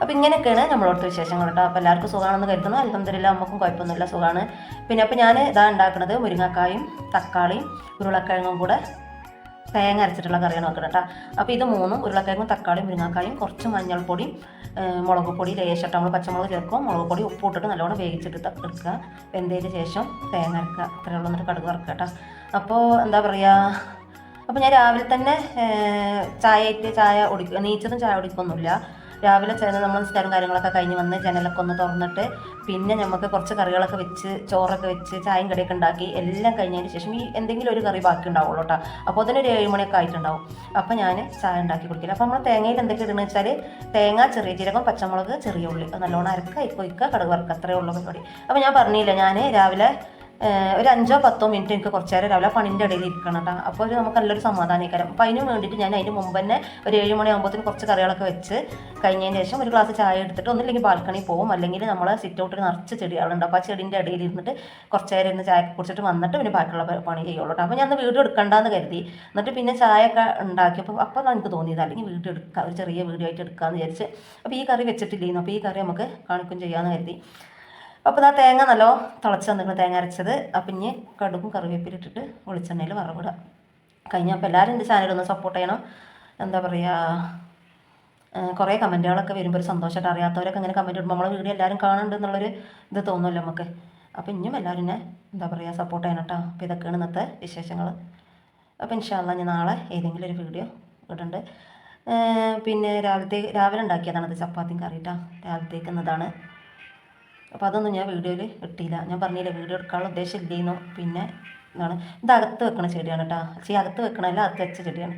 അപ്പോൾ ഇങ്ങനെയൊക്കെയാണ് നമ്മളോടത്തെ വിശേഷങ്ങൾ കേട്ടോ. അപ്പോൾ എല്ലാവർക്കും സുഖമാണെന്ന് കരുതുന്നു. അലഹമ്മദില്ല നമുക്കും കുഴപ്പമൊന്നുമില്ല സുഖമാണ്. പിന്നെ അപ്പോൾ ഞാൻ ഇതാ ഉണ്ടാക്കുന്നത് മുരിങ്ങക്കായും തക്കാളിയും ഉരുളക്കിഴങ്ങും കൂടെ തേങ്ങ അരച്ചിട്ടുള്ള കറിയാണ് വെക്കുന്നത് കേട്ടോ. അപ്പോൾ ഇത് മൂന്നും ഉരുളക്കിഴങ്ങും തക്കാളിയും മുരിങ്ങക്കായും കുറച്ച് മഞ്ഞൾപ്പൊടിയും മുളക് പൊടി ലേശിട്ട് നമ്മൾ പച്ചമുളക് ചേർക്കും. മുളക് പൊടി ഉപ്പ് ഇട്ടിട്ട് നല്ലോണം വേവിച്ചിട്ട് എടുക്കുക. വെന്തതിന് ശേഷം തേങ്ങ അരക്കുക. അത്രയുള്ള എന്നിട്ട് കടുക് വറക്കുക കേട്ടോ. അപ്പോൾ എന്താ പറയുക അപ്പോൾ ഞാൻ രാവിലെ തന്നെ ചായ ചായ ഒടിക്കുക നീച്ചതും ചായ കുടിക്കൊന്നുമില്ല. രാവിലെ ചെന്ന് നമ്മൾ നിസ്കാരം കാര്യങ്ങളൊക്കെ കഴിഞ്ഞ് വന്ന് ജനലൊക്കെ ഒന്ന് തുറന്നിട്ട് പിന്നെ നമുക്ക് കുറച്ച് കറികളൊക്കെ വെച്ച് ചോറൊക്കെ വെച്ച് ചായയും കടിയൊക്കെ ഉണ്ടാക്കി എല്ലാം കഴിഞ്ഞതിന് ശേഷം ഈ എന്തെങ്കിലും ഒരു കറി ബാക്കി ഉണ്ടാവുള്ളൂ കേട്ടോ അപ്പോൾ അതിന് ഒരു ഏഴ് മണിയൊക്കെ ആയിട്ടുണ്ടാവും. അപ്പോൾ ഞാൻ ചായ ഉണ്ടാക്കി കുടിക്കില്ല. അപ്പോൾ നമ്മൾ തേങ്ങയിൽ എന്തൊക്കെ ഇടുന്നത് വെച്ചാൽ തേങ്ങ ചെറിയ ജീരകം പച്ചമുളക് ചെറിയ ഉള്ളി. നല്ലോണം അരക്കുക ഇപ്പൊയ്ക്കുക കടുക് വറുക്കുക അത്രയേ ഉള്ളൂ പരിപാടി. അപ്പോൾ ഞാൻ പറഞ്ഞില്ല ഞാൻ രാവിലെ ഒരു അഞ്ചോ പത്തോ മിനിറ്റ് എനിക്ക് കുറച്ച് നേരം രാവിലെ പണിന്റെ ഇടയിൽ ഇരിക്കണം കേട്ടോ അപ്പോൾ ഒരു നമുക്ക് നല്ലൊരു സമാധാനിക്കാരം അപ്പോൾ അതിന് വേണ്ടിയിട്ട് ഞാൻ അതിന് മുമ്പ് തന്നെ ഒരു ഏഴ് മണിയാകുമ്പോഴത്തേന് കുറച്ച് കറികളൊക്കെ വെച്ച് കഴിഞ്ഞതിന് ശേഷം ഒരു ഗ്ലാസ് ചായ എടുത്തിട്ട് ഒന്നില്ലെങ്കിൽ ബാൽക്കണി പോകും. അല്ലെങ്കിൽ നമ്മൾ സിറ്റ് ഔട്ടിൽ നിറച്ച് ചെടികളുണ്ട് അപ്പോൾ ആ ചെടീന്റെ ഇടയിൽ ഇരുന്നിട്ട് കുറച്ച് നേരം ഇരുന്ന് ചായ കുടിച്ചിട്ട് വന്നിട്ട് പിന്നെ ബാക്കിയുള്ള പണി ചെയ്യുള്ളൂ കേട്ടോ അപ്പോൾ ഞാൻ വീഡിയോ എടുക്കണ്ടെന്ന് കരുതി. എന്നിട്ട് പിന്നെ ചായ ഒക്കെ ഉണ്ടാക്കിയപ്പോൾ അപ്പോൾ എനിക്ക് തോന്നിയത്. അല്ലെങ്കിൽ വീഡിയോ എടുക്കുക ഒരു ചെറിയ വീഡിയോ ആയിട്ട് എടുക്കാമെന്ന് വിചാരിച്ച്. അപ്പോൾ ഈ കറി വെച്ചിട്ടില്ലേന്നു അപ്പോൾ ഈ കറി നമുക്ക് കാണിക്കും ചെയ്യാമെന്ന് കരുതി. അപ്പോൾ ഇതാ തേങ്ങ നല്ലോ തിളച്ച് വന്നിട്ട് തേങ്ങ അരച്ചത്. അപ്പം ഇനി കടുകും കറിവേപ്പില ഇട്ടിട്ട് വെളിച്ചെണ്ണയിൽ വറവിടുക. കഴിഞ്ഞ അപ്പോൾ എല്ലാവരും എന്റെ ചാനലൊന്ന് സപ്പോർട്ട് ചെയ്യണം. എന്താ പറയുക കുറേ കമന്റുകളൊക്കെ വരുമ്പോൾ ഒരു സന്തോഷമായിട്ട് അറിയാത്തവരൊക്കെ ഇങ്ങനെ കമന്റ് ഇടുമ്പോൾ നമ്മളെ വീഡിയോ എല്ലാവരും കാണുന്നുണ്ട് എന്നുള്ളൊരു ഇത് തോന്നുമല്ലോ നമുക്ക് അപ്പോൾ ഇനിയും എല്ലാവരും എന്നെ എന്താ പറയുക സപ്പോർട്ട് ചെയ്യണം കേട്ടോ അപ്പോൾ ഇതൊക്കെയാണ് ഇന്നത്തെ വിശേഷങ്ങൾ അപ്പോൾ ഇൻഷാല്ല ഞാൻ നാളെ ഏതെങ്കിലും ഒരു വീഡിയോ ഇടുന്നുണ്ട്. പിന്നെ രാവിലത്തെ രാവിലെ ഉണ്ടാക്കിയതാണ് അത് ചപ്പാത്തിയും കറി കേട്ടോ രാവിലത്തേക്ക് എന്നതാണ് അപ്പോൾ അതൊന്നും ഞാൻ വീഡിയോയിൽ ഇട്ടില്ല. ഞാൻ പറഞ്ഞില്ല വീഡിയോ എടുക്കാനുള്ള ഉദ്ദേശം ഇല്ലേന്നു? പിന്നെ എന്താണ്? ഇത് അകത്ത് വെക്കണ ചെടിയാണ് കേട്ടോ ചീ അകത്ത് വെക്കണമല്ല അകത്ത് വെച്ച ചെടിയാണ്.